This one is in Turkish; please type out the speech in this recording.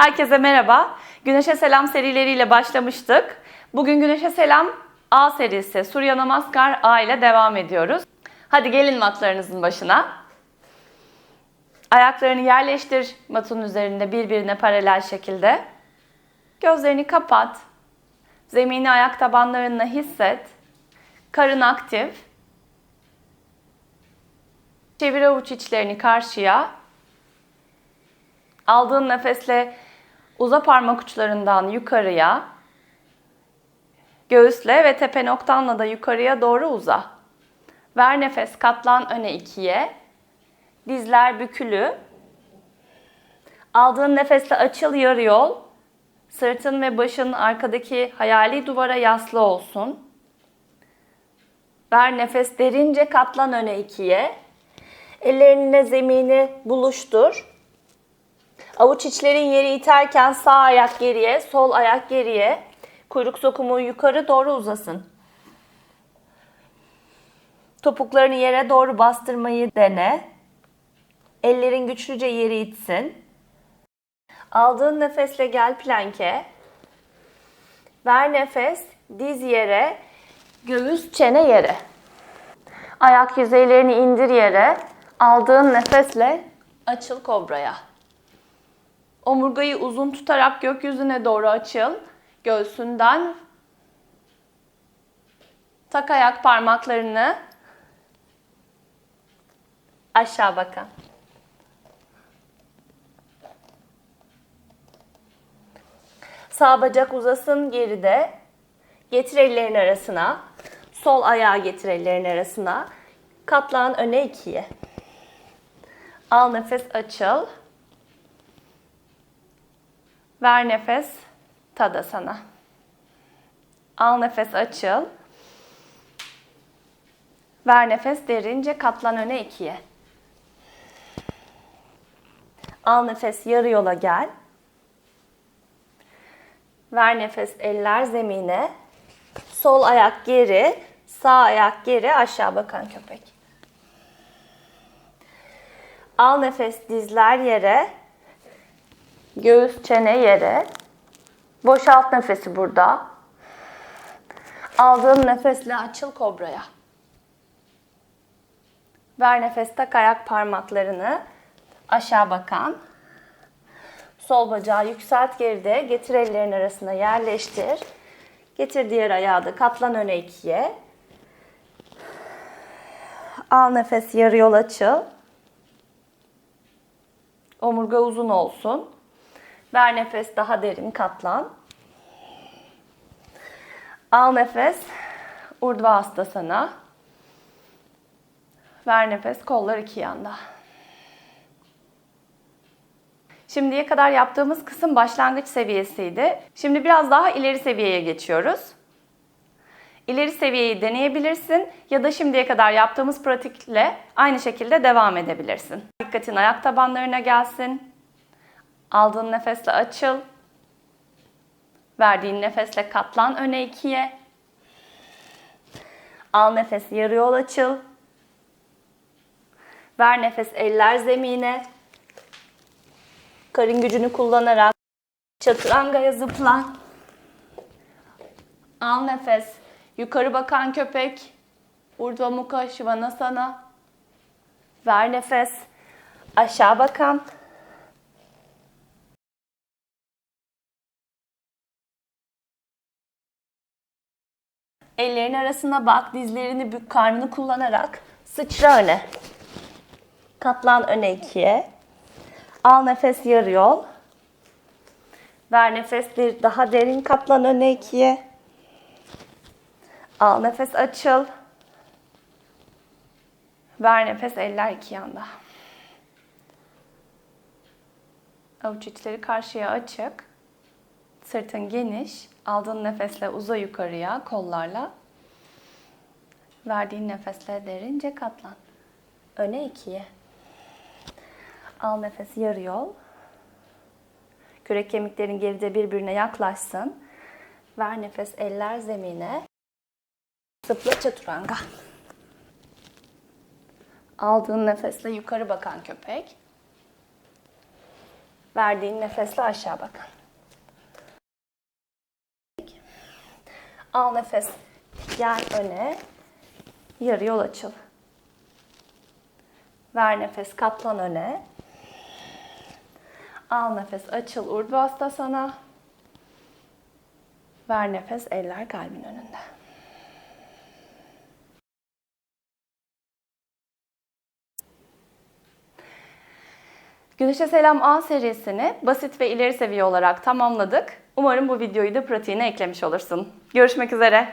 Herkese merhaba. Güneşe Selam serileriyle başlamıştık. Bugün Güneşe Selam A serisi Surya Namaskar A ile devam ediyoruz. Hadi gelin matlarınızın başına. Ayaklarını yerleştir matın üzerinde birbirine paralel şekilde. Gözlerini kapat. Zemini ayak tabanlarında hisset. Karın aktif. Çevir avuç içlerini karşıya. Aldığın nefesle uza parmak uçlarından yukarıya. Göğüsle ve tepe noktanla da yukarıya doğru uza. Ver nefes katlan öne ikiye. Dizler bükülü. Aldığın nefesle açıl yarı yol. Sırtın ve başın arkadaki hayali duvara yaslı olsun. Ver nefes derince katlan öne ikiye. Ellerinle zemini buluştur. Avuç içlerin yeri iterken sağ ayak geriye, sol ayak geriye. Kuyruk sokumu yukarı doğru uzasın. Topuklarını yere doğru bastırmayı dene. Ellerin güçlüce yeri itsin. Aldığın nefesle gel planke. Ver nefes, diz yere, göğüs çene yere. Ayak yüzeylerini indir yere. Aldığın nefesle açıl kobraya. Omurgayı uzun tutarak gökyüzüne doğru açıl. Göğsünden tak ayak parmaklarını aşağı bakın. Sağ bacak uzasın geride. Getir ellerin arasına. Sol ayağı getir ellerin arasına. Katlan öne ikiye. Al nefes açıl. Ver nefes tadasana. Al nefes açıl. Ver nefes derince katlan öne ikiye. Al nefes yarı yola gel. Ver nefes eller zemine. Sol ayak geri, sağ ayak geri, aşağı bakan köpek. Al nefes dizler yere. Göğüs çene yere. Boşalt nefesi burada. Aldığın nefesle açıl kobraya. Ver nefes tak ayak parmaklarını aşağı bakan. Sol bacağı yükselt geride. Getir ellerin arasına yerleştir. Getir diğer ayağı da katlan öne ikiye. Al nefes yarı yol açıl. Omurga uzun olsun. Ver nefes daha derin katlan. Al nefes Urdhva Hastasana. Ver nefes kollar iki yanda. Şimdiye kadar yaptığımız kısım başlangıç seviyesiydi. Şimdi biraz daha ileri seviyeye geçiyoruz. İleri seviyeyi deneyebilirsin ya da şimdiye kadar yaptığımız pratikle aynı şekilde devam edebilirsin. Dikkatin ayak tabanlarına gelsin. Aldığın nefesle açıl. Verdiğin nefesle katlan öne ikiye. Al nefes yarı yol açıl. Ver nefes eller zemine. Karın gücünü kullanarak çatırangaya zıpla. Al nefes. Yukarı bakan köpek. Urdhva Mukha Shivanasana. Ver nefes. Aşağı bakan. Ellerin arasına bak, dizlerini bük, karnını kullanarak sıçra öne. Katlan öne ikiye. Al nefes yarı yol. Ver nefes bir daha derin katlan öne ikiye. Al nefes açıl. Ver nefes eller iki yanda. Avuç içleri karşıya açık. Sırtın geniş. Aldığın nefesle uza yukarıya kollarla. Verdiğin nefesle derince katlan. Öne ikiye. Al nefes yarı yol. Kürek kemiklerin geride birbirine yaklaşsın. Ver nefes eller zemine. Zıpla çaturanga. Aldığın nefesle yukarı bakan köpek. Verdiğin nefesle aşağı bak. Al nefes. Gel öne. Yarı yol açıl. Ver nefes. Katlan öne. Al nefes. Açıl. Urdhva sana. Ver nefes. Eller kalbin önünde. Güneşe Selam A serisini basit ve ileri seviye olarak tamamladık. Umarım bu videoyu da pratiğine eklemiş olursun. Görüşmek üzere.